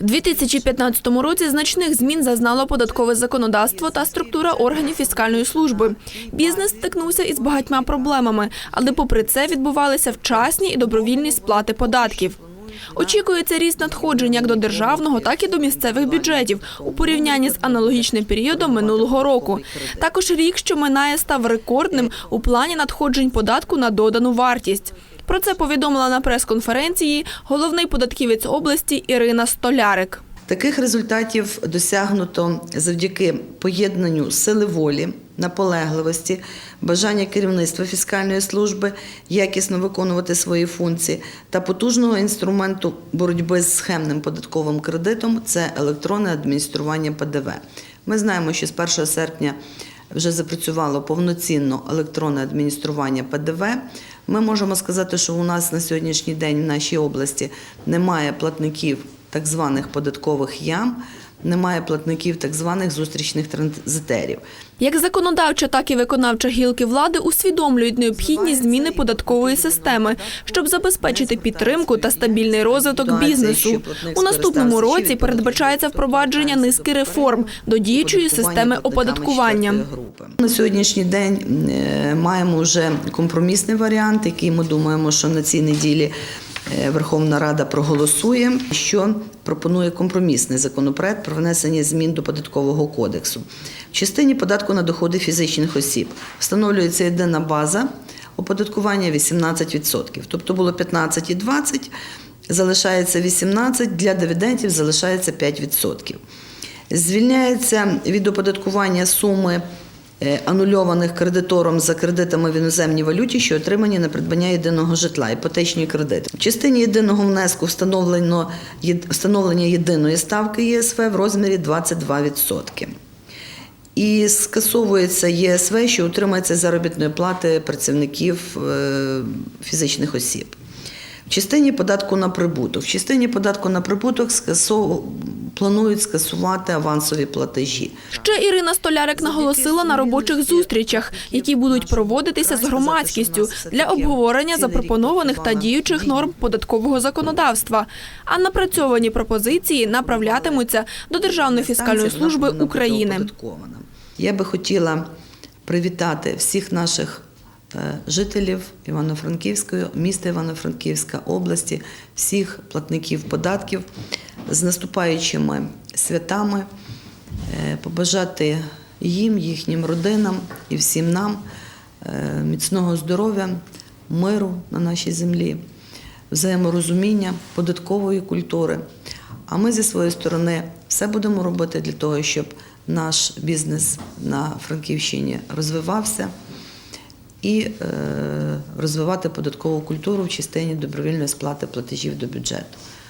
У 2015 році значних змін зазнало податкове законодавство та структура органів фіскальної служби. Бізнес стикнувся із багатьма проблемами, але попри це відбувалися вчасні і добровільні сплати податків. Очікується ріст надходжень як до державного, так і до місцевих бюджетів у порівнянні з аналогічним періодом минулого року. Також рік, що минає, став рекордним у плані надходжень податку на додану вартість. Про це повідомила на прес-конференції головний податківець області Ірина Столярик. Таких результатів досягнуто завдяки поєднанню сили волі, наполегливості, бажання керівництва фіскальної служби якісно виконувати свої функції та потужного інструменту боротьби з схемним податковим кредитом це електронне адміністрування ПДВ. Ми знаємо, що з 1 серпня вже запрацювало повноцінно електронне адміністрування ПДВ. Ми можемо сказати, що у нас на сьогоднішній день в нашій області немає платників так званих податкових ям, немає платників так званих зустрічних транзитерів. Як законодавча, так і виконавча гілки влади усвідомлюють необхідність зміни податкової системи, щоб забезпечити підтримку та стабільний розвиток бізнесу. У наступному році передбачається впровадження низки реформ до діючої системи оподаткування. На сьогоднішній день е, маємо вже компромісний варіант, який ми думаємо, що на цій неділі Верховна Рада проголосує, що пропонує компромісний законопроект про внесення змін до податкового кодексу. В частині податку на доходи фізичних осіб встановлюється єдина база оподаткування 18%. Тобто було 15 і 20, залишається 18, для дивідендів залишається 5%. Звільняється від оподаткування суми е, анульованих кредитором за кредитами в іноземній валюті, що отримані на придбання єдиного житла, іпотечні кредити. В частині єдиного внеску встановлено встановлення єдиної ставки ЄСВ в розмірі 22%. І скасовується ЄСВ, що утримується з заробітної плати працівників е, фізичних осіб. В частині податку на прибуток. В частині податку на прибуток. Планують скасувати авансові платежі. Ще Ірина Столярик наголосила на робочих зустрічах, які будуть проводитися з громадськістю для обговорення запропонованих та діючих норм податкового законодавства. А напрацьовані пропозиції направлятимуться до Державної фіскальної служби України. Я би хотіла привітати всіх наших е, жителів Івано-Франківської, міста Івано-Франківська області, всіх платників податків з наступаючими святами, е, побажати їм, їхнім родинам і всім нам е, міцного здоров'я, миру на нашій землі, взаєморозуміння, податкової культури. А ми зі своєї сторони все будемо робити для того, щоб наш бізнес на Франківщині розвивався і е, розвивати податкову культуру в частині добровільної сплати платежів до бюджету.